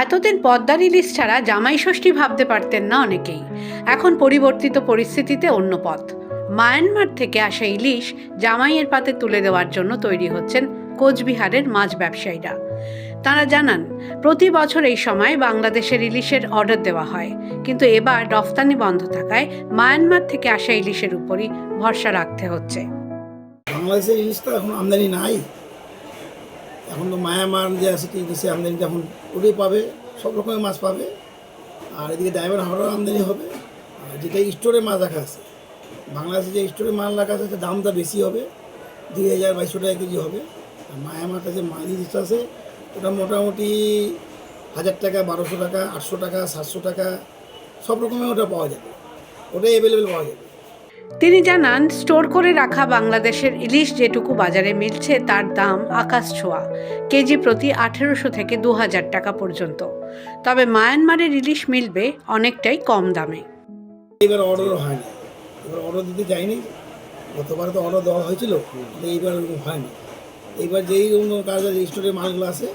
এতদিন পদ্মার ইলিশ ছাড়া জামাই ষষ্ঠী ভাবতে পারতেন না অনেকেই। এখন পরিবর্তিত পরিস্থিতিতে অন্য পথ। মায়ানমার থেকে আসা ইলিশ জামাইয়ের পাতে তুলে দেওয়ার জন্য তৈরি হচ্ছেন কোচবিহারের মাছ ব্যবসায়ীরা। তারা জানান, প্রতি বছর এই সময় বাংলাদেশের ইলিশের অর্ডার দেওয়া হয়, কিন্তু এবার রফতানি বন্ধ থাকায় মায়ানমার থেকে আসা ইলিশের উপরই ভরসা রাখতে হচ্ছে। বাংলাদেশের ইলিশ তো এখন আমদানি নাই। এখন তো মায়ামার যে আছে কি দেশে আমদানিটা এখন ওটাই পাবে, সব রকমের মাছ পাবে। আর এদিকে ডায়মন্ড হাওড়ার আমদানি হবে। আর যেটা স্টোরে মাছ রাখা আছে, বাংলাদেশে যে স্টোরে মাল রাখা আছে দামটা বেশি হবে, দুই হাজার বাইশশো টাকা কেজি হবে। আর মায়ামারটা কাছে মাছ ইলিশটা আছে, ওটা মোটামুটি হাজার টাকা, বারোশো টাকা, আটশো টাকা, সাতশো টাকা, সব রকমের ওটা পাওয়া যাবে। ওটাই অ্যাভেলেবেল পাওয়া যাবে। তিনি জানান স্টোর করে রাখা বাংলাদেশের ইলিশ যেটুকু বাজারে মিলছে তার দাম আকাশ ছোঁয়া কেজি প্রতি আঠেরোশো থেকে দু হাজার টাকা পর্যন্ত। তবে মায়ানমারের ইলিশ মিলবে অনেকটাই কম দামে। এবার অর্ডারও হয় না এবার অর্ডার দিতে যায়নি গতবার তো অর্ডার দেওয়া হয়েছিল এইবার ওরকম হয়নি। এইবার যেই অন্য কাজ স্টোরের মালগুলো আছে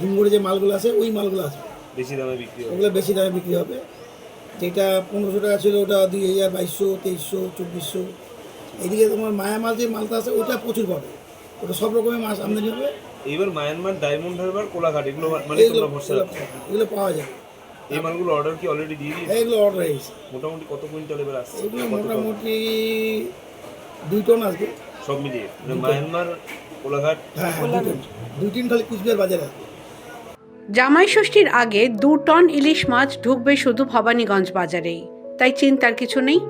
হিমগুড়ে যে মালগুলো আছে ওই মালগুলো আসবে বেশি দামে বিক্রি ওগুলো বেশি দামে বিক্রি হবে। যেটা পনেরোশো টাকা ছিল ওটা দুই হাজার বাইশশো তেইশশো চব্বিশশো। এদিকে তোমার মায়ামাল যে মালটা আছে ওটা প্রচুর পাবে। ওটা সব রকমের মাছ আমদানি হবে। এবার মায়ানমার ডায়মন্ড হারবার কোলাঘাট এগুলো মানে তোমরা ভরসা এগুলো পাওয়া যায়। এই মালগুলো অর্ডার কি অলরেডি দিয়ে দিয়েছে? এগুলো অর্ডার হয়ে গেছে। মোটামুটি কত কুইন্টাল এবার আসছে? এগুলো মোটামুটি দুই টন আসবে। সব মিলিয়ে। মানে মায়ানমার কোলাঘাট? হ্যাঁ হ্যাঁ দুই টন। দুই তিন খালি কুচবিহার বাজারে আসবে। জামাই ষষ্ঠীর আগে দু টন ইলিশ মাছ ঢুকবে শুধু ভবানীগঞ্জ বাজারেই। তাই চিন্তার কিছু নেই।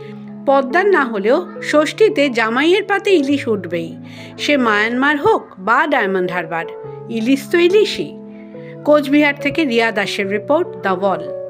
পদ্মার না হলেও ষষ্ঠীতে জামাইয়ের পাতে ইলিশ উঠবেই। সে মায়ানমার হোক বা ডায়মন্ড হারবার, ইলিশ তো ইলিশই। কোচবিহার থেকে রিয়া দাসের রিপোর্ট দ্য ওয়াল।